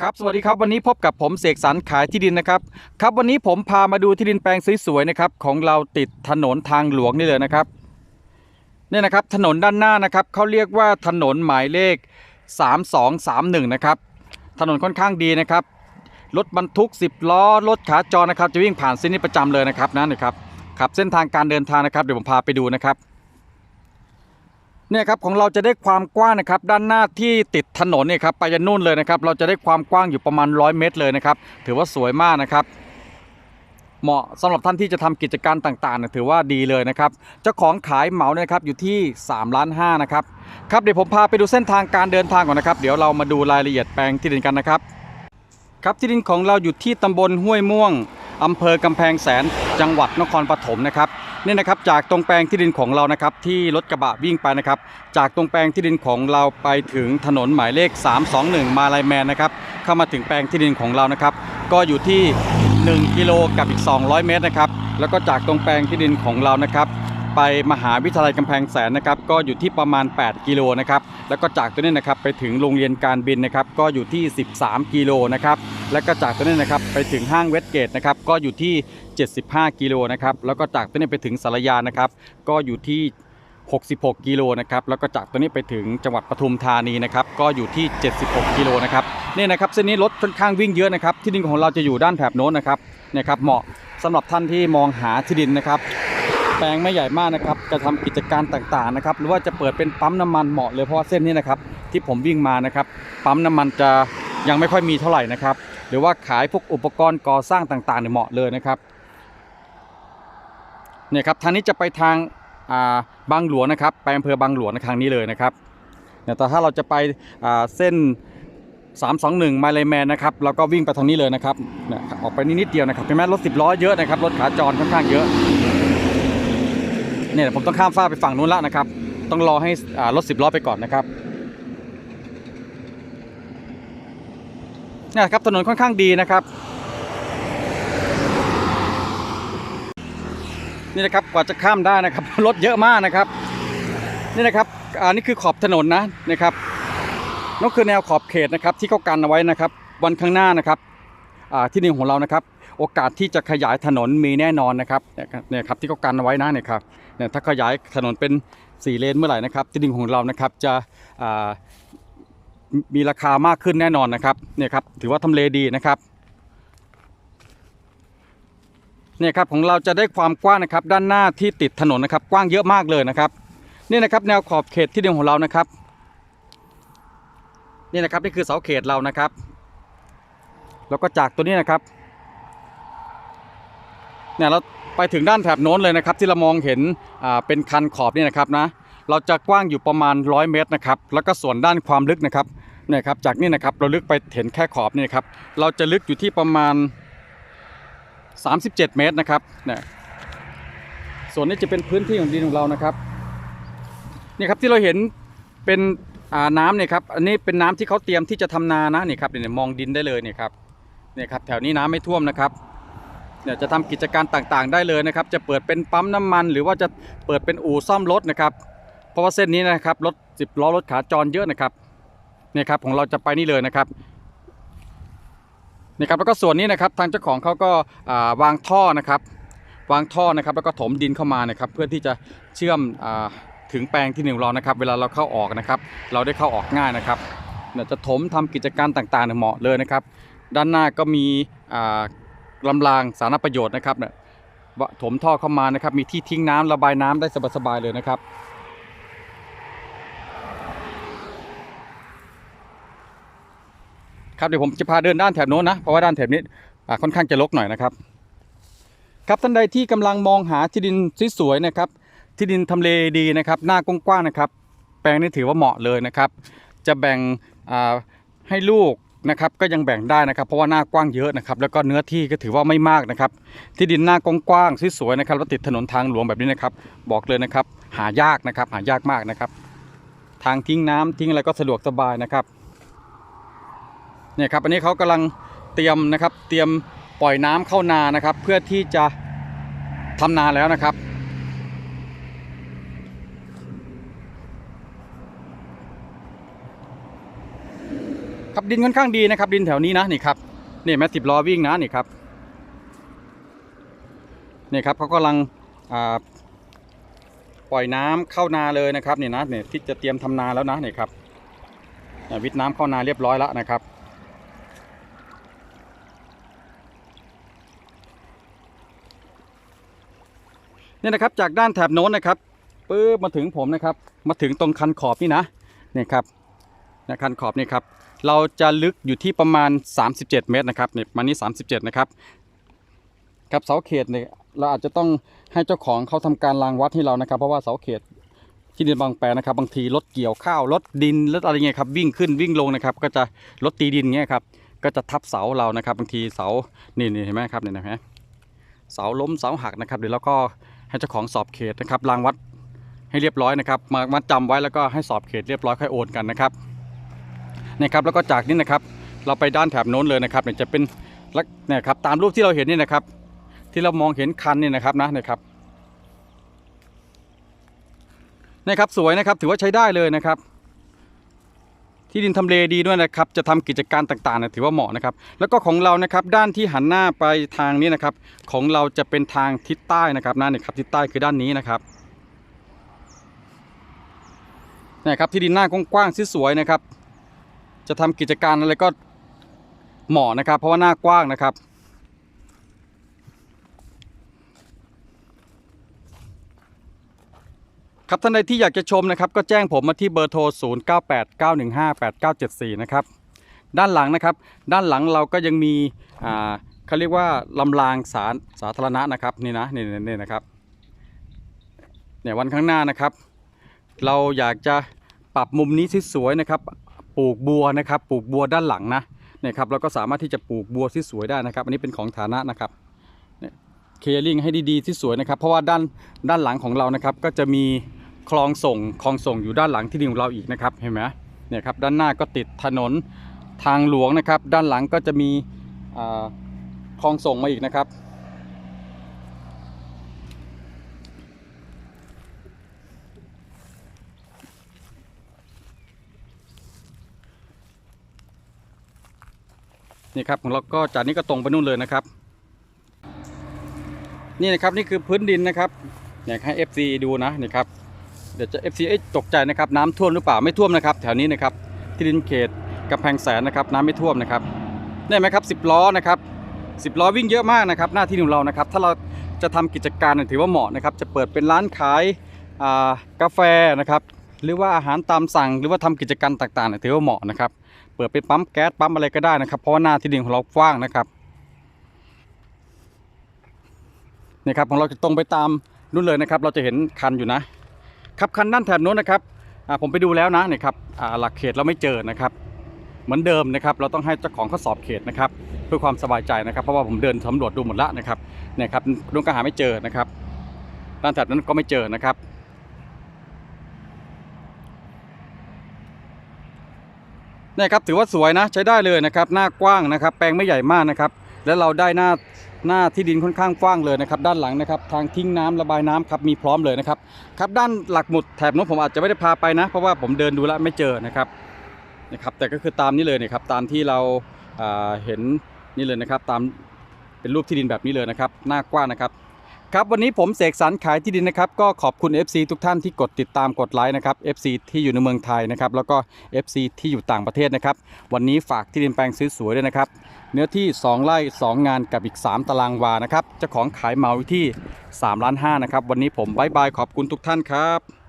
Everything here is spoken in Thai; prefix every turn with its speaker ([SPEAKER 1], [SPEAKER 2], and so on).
[SPEAKER 1] ครับสวัสดีครับวันนี้พบกับผมเสกสรรขายที่ดินนะครับครับวันนี้ผมพามาดูที่ดินแปลงสวยๆนะครับของเราติดถนนทางหลวงนี่เลยนะครับเนี่ยนะครับถนนด้านหน้านะครับเขาเรียกว่าถนนหมายเลข 3231นะครับถนนค่อนข้างดีนะครับรถบรรทุก 10 ล้อรถขาจรนะครับ จะวิ่งผ่านเส้นนี้ประจำเลยนะครับนั่นนะครับครับเส้นทางการเดินทางนะครับเดี๋ยวผมพาไปดูนะครับ เนี่ยครับของเราจะได้ความกว้างนะครับด้านหน้าที่ติดถนนเนี่ยครับไปยันนู่นเลยนะครับ เราจะได้ความกว้างอยู่ประมาณ 100 เมตรเลยนะครับ ถือว่าสวยมากนะครับ เหมาะสำหรับท่านที่จะทำกิจการต่างๆเนี่ยถือว่าดีเลยนะครับ เจ้าของขายเหมาเนี่ยครับอยู่ที่3ล้าน5นะครับครับเดี๋ยวผมพาไปดูเส้นทางการเดินทางก่อนนะครับ เดี๋ยวเรามาดูรายละเอียดแปลงที่ดินกันนะครับ ครับที่ดินของเราอยู่ที่ตำบลห้วยม่วงอำเภอกำแพงแสนจังหวัดนครปฐมนะครับ นี่นะครับจากตรงแปลงที่ดินของเรานะครับที่รถกระบะวิ่งไปนะครับ จากตรงแปลงที่ดินของเราไปถึงถนนหมายเลข 321 มาลายแมนนะครับเข้ามาถึงแปลงที่ดินของเรานะครับ ก็อยู่ที่ 1 กิโลกับอีก 200 เมตรนะครับแล้วก็จากตรงแปลงที่ดินของเรานะครับ ไปมหาวิทยาลัยกำแพงแสนนะครับก็อยู่ที่ประมาณ 8 กิโลนะครับแล้วก็จากตัวนี้นะครับไปถึงโรงเรียนการบินนะครับก็อยู่ที่ 13 กิโลนะครับแล้วก็จากตัวนี้นะครับไปถึงห้างเวสเกตนะครับก็อยู่ที่ 75 กิโลนะครับแล้วก็จากตัวนี้ไปถึงสารยานะครับก็อยู่ที่ 66 กิโลนะครับแล้วก็จากตัวนี้ไปถึงจังหวัดปทุมธานีนะครับก็อยู่ที่ 76 กิโลนะครับนี่นะครับเส้นนี้รถค่อนข้างวิ่งเยอะนะครับที่ดินของเราจะอยู่ด้านแถบโน้นนะครับเนี่ยครับเหมาะสำหรับท่านที่มองหาที่ดินนะครับ แปลงไม่ใหญ่มากนะครับจะทำกิจการต่างๆนะครับหรือว่าจะเปิดเป็นปั๊มน้ำมันเหมาะเลยเพราะเส้นนี้นะครับที่ผมวิ่งมานะครับปั๊มน้ำมันจะยังไม่ค่อยมีเท่าไหร่นะครับ หรือว่าขายพวกอุปกรณ์ก่อสร้างต่างๆเนี่ยเหมาะเลยนะครับเนี่ยครับทางนี้จะไปทางาบางหลวงนะครับไปอำเภอบางหลวงทางนี้เลยนะครับเนี่ยแต่ถ้าเราจะไปอ่าเส้น 321มาเลแมนนะครับเราก็วิ่งไปทางนี้เลยนะครับเนี่ยออกไปนิดเดียวนะครับเห็นไหมรถ10ล้อเยอะนะครับรถขาจรค่อนข้างเยอะ เนี่ยผมต้องข้ามฟ้าไปฝั่งนู้นแล้วนะครับ ต้องรอให้รถสิบล้อไปก่อนนะครับเนี่ยครับถนนค่อนข้างดีนะครับ นี่นะครับกว่าจะข้ามได้นะครับรถเยอะมากนะครับ นี่นะครับอ่านี่คือขอบถนนนะนะครับนั่นคือแนวขอบเขตนะครับที่เขากันเอาไว้นะครับ วันข้างหน้านะครับอ่าที่ดินของเรานะครับ โอกาสที่จะขยายถนนมีแน่นอนนะครับเนี่ยครับที่เขากันเอาไว้นะเนี่ยครับเนี่ยถ้าขยายถนนเป็น 4 เลนเมื่อไหร่นะครับที่ดินของเรานะครับจะมีราคามากขึ้นแน่นอนนะครับเนี่ยครับถือว่าทำเลดีนะครับเนี่ยครับของเราจะได้ความกว้างนะครับด้านหน้าที่ติดถนนนะครับกว้างเยอะมากเลยนะครับนี่นะครับแนวขอบเขตที่ดินของเรานะครับนี่นะครับนี่คือเสาเขตเรานะครับ แล้วก็จากตัวนี้นะครับ เนี่ยเราไปถึงด้านแถบโน้นเลยนะครับ ที่เรามองเห็นอ่าเป็นคันขอบนี่นะครับนะเราจะกว้างอยู่ประมาณ 100 เมตรนะครับแล้วก็ส่วนด้านความลึกนะครับเนี่ยครับจากนี่นะครับเราลึกไปเห็นแค่ขอบนี่ครับเราจะลึกอยู่ที่ประมาณ 37 เมตรนะครับเนี่ยส่วนนี้จะเป็นพื้นที่ของดินของเรานะครับนี่ครับที่เราเห็นเป็นอ่าน้ำเนี่ยครับอันนี้เป็นน้ำที่เขาเตรียมที่จะทำนานะนี่ครับเนี่ยมองดินได้เลยเนี่ยครับเนี่ยครับแถวนี้น้ำไม่ท่วมนะครับ เนี่ยจะทำกิจการต่างๆ ได้เลยนะครับ จะเปิดเป็นปั๊มน้ำมัน หรือว่าจะเปิดเป็นอู่ซ่อมรถนะครับ เพราะว่าเส้นนี้นะครับรถ10ล้อรถขาจรเยอะนะครับเนี่ยครับของเราจะไปนี่เลยนะครับนี่ครับแล้วก็ส่วนนี้นะครับทางเจ้าของเขาก็าวางท่อนะครับ วางท่อนะครับ แล้วก็ถมดินเข้ามานะครับ เพื่อที่จะเชื่อมอถึงแปลงที่หนึ่งเรานะครับ เวลาเราเข้าออกนะครับ เราได้เข้าออกง่ายนะครับเนี่ยจะถมทำกิจการต่างๆเนี่ยเหมาะเลยนะครับ ด้านหน้าก็มีา ลำรางสาธารประโยชน์นะครับเนี่ยถมท่อเข้ามานะครับ มีที่ทิ้งน้ำระบายน้ำได้สบายๆเลยนะครับ ครับเดี๋ยวผมจะพาเดินด้านแถบโน้นนะเพราะว่าด้านแถบนี้ค่อนข้างจะรกหน่อยนะครับ ครับท่านใดที่กำลังมองหาที่ดินสวยๆนะครับ ที่ดินทำเลดีนะครับ หน้ากว้างๆนะครับ แปลงนี้ถือว่าเหมาะเลยนะครับ จะแบ่งให้ลูก นะครับก็ยังแบ่งได้นะครับ เพราะว่าหน้ากว้างเยอะนะครับ แล้วก็เนื้อที่ก็ถือว่าไม่มากนะครับ ที่ดินหน้ากว้างๆสวยๆนะครับแล้วติดถนนทางหลวงแบบนี้นะครับ บอกเลยนะครับ หายากนะครับ หายากมากนะครับ ทางทิ้งน้ำทิ้งอะไรก็สะดวกสบายนะครับเนี่ยครับอันนี้เขากำลังเตรียมนะครับ เตรียมปล่อยน้ำเข้านานะครับ เพื่อที่จะทำนาแล้วนะครับ ครับดินค่อนข้างดีนะครับ ดินแถวนี้นะนี่ครับนี่แม่สิบล้อวิ่งนะนี่ครับนี่ครับเขากำลังปล่อยน้ำเข้านาเลยนะครับนี่นะเนี่ยที่จะเตรียมทำนาแล้วนะนี่ครับวิทน้ำเข้านาเรียบร้อยแล้วนะครับนี่นะครับจากด้านแถบโน้นนะครับปื๊บมาถึงผมนะครับ มาถึงตรงคันขอบนี่นะนี่ครับนะคันขอบนี่ครับ เราจะลึกอยู่ที่ประมาณ 37 เมตรนะครับเนี่ยมานี่37 นะครับกับเสาเขตเนี่ยเราอาจจะต้องให้เจ้าของเขาทำการรางวัดให้เรานะครับ เพราะว่าเสาเขตที่ดินบางแปลนะครับบางทีรถเกี่ยวข้าวรถดินรถอะไรเงี้ยครับวิ่งขึ้นวิ่งลงนะครับก็จะรถตีดินเงี้ยครับก็จะทับเสาเรานะครับบางทีเสานี่นี่เห็นไหมครับเนี่ยนะฮะเสาล้มเสาหักนะครับเดี๋ยวเราก็ให้เจ้าของสอบเขตนะครับรางวัดให้เรียบร้อยนะครับมามาจำไว้แล้วก็ให้สอบเขตเรียบร้อยค่อยโอนกันนะครับ นี่ครับแล้วก็จากนี้นะครับ เราไปด้านแถบโน้นเลยนะครับเนี่ยจะเป็นลักเนี่ยครับตามรูปที่เราเห็นนี่นะครับ ที่เรามองเห็นคันนี่นะครับนะเนี่ยครับนี่ครับสวยนะครับถือว่าใช้ได้เลยนะครับ ที่ดินทำเลดีด้วยนะครับ จะทำกิจการต่างๆเนี่ยถือว่าเหมาะนะครับ แล้วก็ของเรานะครับด้านที่หันหน้าไปทางนี้นะครับ ของเราจะเป็นทางทิศใต้นะครับนั่นนี่ครับทิศใต้คือด้านนี้นะครับนี่ครับที่ดินหน้ากว้างๆสวยๆนะครับ จะทำกิจการอะไรก็เหมาะนะครับ เพราะว่าหน้ากว้างนะครับ ครับท่านใดที่อยากจะชมนะครับ ก็แจ้งผมมาที่เบอร์โทร 0989158974 นะครับ ด้านหลังนะครับ ด้านหลังเราก็ยังมีอ่าเขาเรียกว่าลำรางสารสาธารณะนะครับนี่นะนี่นี่นี่นะครับเนี่ยวันข้างหน้านะครับ เราอยากจะปรับมุมนี้สวยๆนะครับ ปลูกบัวนะครับ ปลูกบัวด้านหลังนะเนี่ยครับเราก็สามารถที่จะปลูกบัวที่สวยได้นะครับ อันนี้เป็นของฐานะนะครับเคลียร์ลิงให้ดีๆที่สวยนะครับ เพราะว่าด้านด้านหลังของเรานะครับ ก็จะมีคลองส่งคลองส่งอยู่ด้านหลังที่ดินของเราอีกนะครับเห็นไหมเนี่ยครับด้านหน้าก็ติดถนนทางหลวงนะครับ ด้านหลังก็จะมีคลองส่งมาอีกนะครับ นี่ครับของเราก็จากนี้ก็ตรงไปนู่นเลยนะครับ นี่นะครับนี่คือพื้นดินนะครับอยากให้ FC ดูนะนี่ครับเดี๋ยวจะ FC เอ๊ะตกใจนะครับน้ำท่วมหรือเปล่าไม่ท่วมนะครับ แถวนี้นะครับที่ดินเขตกำแพงแสนนะครับน้ำไม่ท่วมนะครับได้ไหมครับ10ล้อนะครับ10ล้อวิ่งเยอะมากนะครับ หน้าที่ของเรานะครับ ถ้าเราจะทำกิจการถือว่าเหมาะนะครับ จะเปิดเป็นร้านขายกาแฟนะครับ หรือว่าอาหารตามสั่ง หรือว่าทำกิจการต่างๆถือว่าเหมาะนะครับ เปิดเป็นปั๊มแก๊สปั๊มอะไรก็ได้นะครับ เพราะว่าหน้าที่ดินของเรากว้างนะครับนี่ครับของเราจะตรงไปตามนู่นเลยนะครับ เราจะเห็นคันอยู่นะครับคันด้านแถบโน้นนะครับผมไปดูแล้วนะนี่ครับหลักเขตเราไม่เจอนะครับ เหมือนเดิมนะครับ เราต้องให้เจ้าของเขาสอบเขตนะครับ เพื่อความสบายใจนะครับ เพราะว่าผมเดินสำรวจดูหมดล้วนะครับเนี่ยครับลุงก็หาไม่เจอนะครับด้านแถบนั้นก็ไม่เจอนะครับ เนี่ยครับถือว่าสวยนะใช้ได้เลยนะครับ หน้ากว้างนะครับ แปลงไม่ใหญ่มากนะครับ แล้วเราได้หน้าหน้าที่ดินค่อนข้างกว้างเลยนะครับ ด้านหลังนะครับ ทางทิ้งน้ำระบายน้ำครับมีพร้อมเลยนะครับครับด้านหลักหมุดแถบโน้นผมอาจจะไม่ได้พาไปนะ เพราะว่าผมเดินดูแล้วไม่เจอนะครับนะครับ แต่ก็คือตามนี้เลยนะครับตามที่เราเห็นนี่เลยนะครับ ตามเป็นรูปที่ดินแบบนี้เลยนะครับ หน้ากว้างนะครับ ครับวันนี้ผมเสกสรรขายที่ดินนะครับก็ขอบคุณ FC ทุกท่านที่กดติดตามกดไลค์นะครับ FC ที่อยู่ในเมืองไทยนะครับแล้วก็ FC ที่อยู่ต่างประเทศนะครับวันนี้ฝากที่ดินแปลงสวยๆด้วยนะครับเนื้อที่ 2ไร่2 งานกับอีก 3 ตารางวานะครับเจ้าของขายเหมาที่3ล้าน5นะครับวันนี้ผมบายบายขอบคุณทุกท่านครับ